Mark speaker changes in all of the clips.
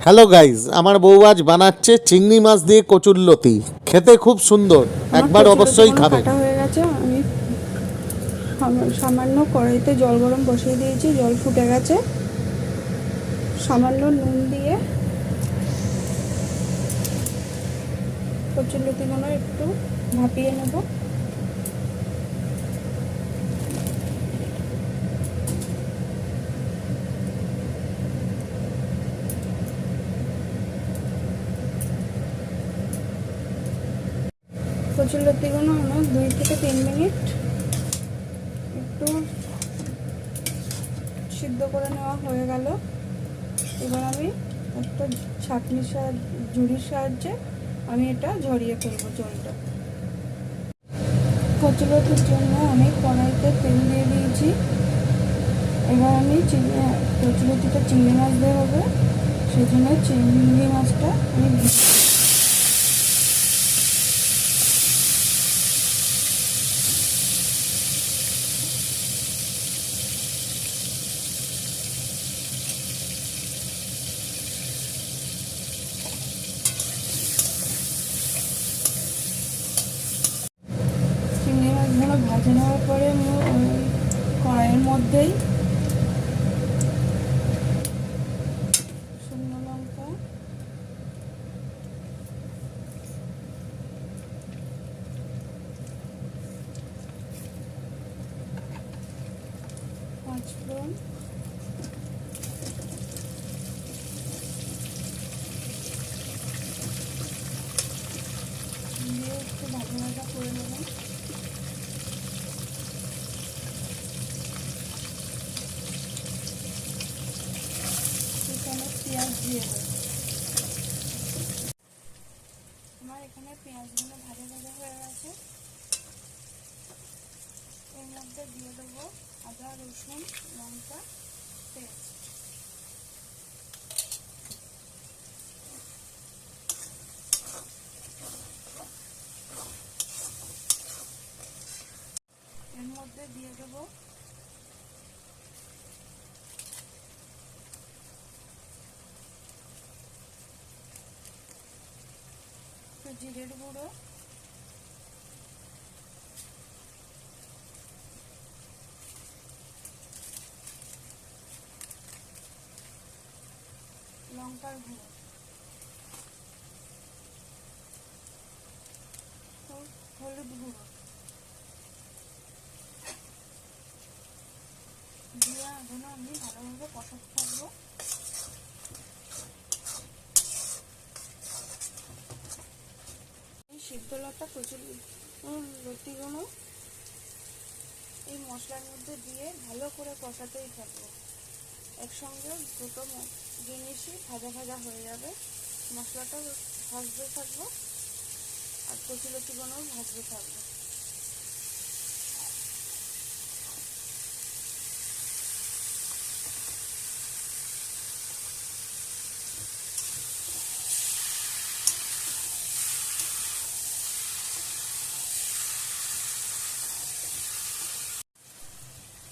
Speaker 1: Hello guys আমার বউ আজ বানাচ্ছে চিংড়ি মাছ দিয়ে কচুরলতি খেতে খুব সুন্দর। একবার অবশ্যই
Speaker 2: সাম- সামান্য কড়াইতে জল গরম বসিয়ে দিয়েছি জল ফুটে গেছে। সামান্য নুন দিয়ে কচুরলতিগুলো একটু ভাপিয়ে নেব। কচুরলতিগুলো আমার দুই থেকে তিন মিনিট। একটু সিদ্ধ করে নেওয়া হয়ে গেল। এবার আমি একটা ছাঁকনির সাহায্যে, ঝুড়ির সাহায্যে আমি এটা ঝরিয়ে ফেলব জলটা। কচুরতির জন্য আমি কড়াইতে তেল দিয়ে দিয়েছি। এবার আমি চিংড়ি কচুরতিটা চিংড়ি মাছ দিয়ে হবে। সেজন্য চিংড়ি মাছটা আমি ভেজে চিংড়ি মাছগুলো ভাজে নেওয়ার পরে কড়াইয়ের মধ্যেই শুকনো লঙ্কা পাঁচফোড়ন করে নেবেন এখানে পেঁয়াজ আমার এখানে পেঁয়াজগুলো ভাজা ভাজা হয়ে গেছে। এর মধ্যে দিয়ে দেবো আদা, রসুন, লঙ্কা, পেঁয়াজ। এর মধ্যে দিয়ে দেবো একটু জিরের গুঁড়ো। লঙ্কার গুঁড়ো। হলুদ গুঁড়ো। দিয়ে এখনও আমি ভালোভাবে কষাতে থাকব। সিদ্ধ লতা কচুর গুঁড়ো। এই মশলার মধ্যে দিয়ে ভালো করে কষাতেই থাকব। একসঙ্গে দুটো জিনিসই ভাজা ভাজা হয়ে যাবে। মশলাটা ভাজতে থাকব। আর কচুলতিগুলোও ভাজতে থাকব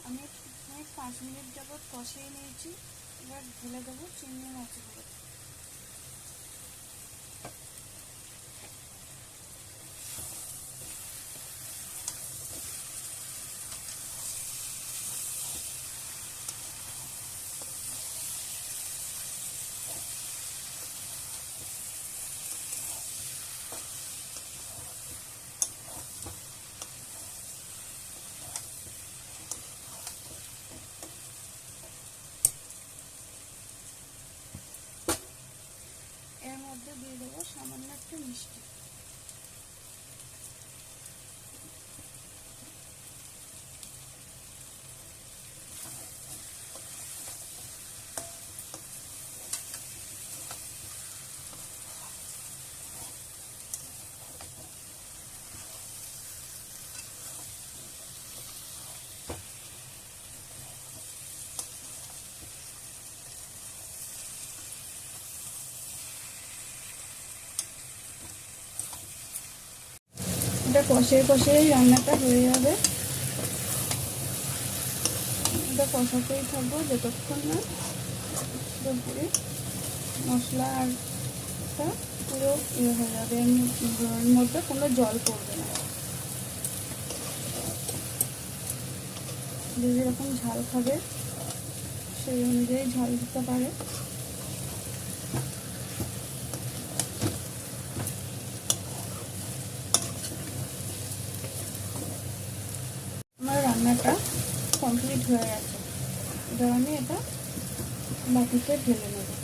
Speaker 2: আমি প্রায় পাঁচ মিনিট যাবত কষিয়ে নিয়েছি। এবার ঢেলে দেবো চিংড়ি মাছগুলো এর মধ্যে দিয়ে দেবো সামান্য একটু মিষ্টি। এটা কষে কষে রান্নাটা হয়ে যাবে। এটা কষাতেই থাকব যতক্ষণ না পুরোপুরি মশলা আরটা পুরো ইয়ে হয়ে যাবে এর মধ্যে কোনো জল পড়বে না। যে যেরকম ঝাল খাবে সেই অনুযায়ী ঝাল দিতে পারে আমার রান্নাটা কমপ্লিট হয়ে আছে এবার আমি এটা বাটিতে ঢেলে নেব।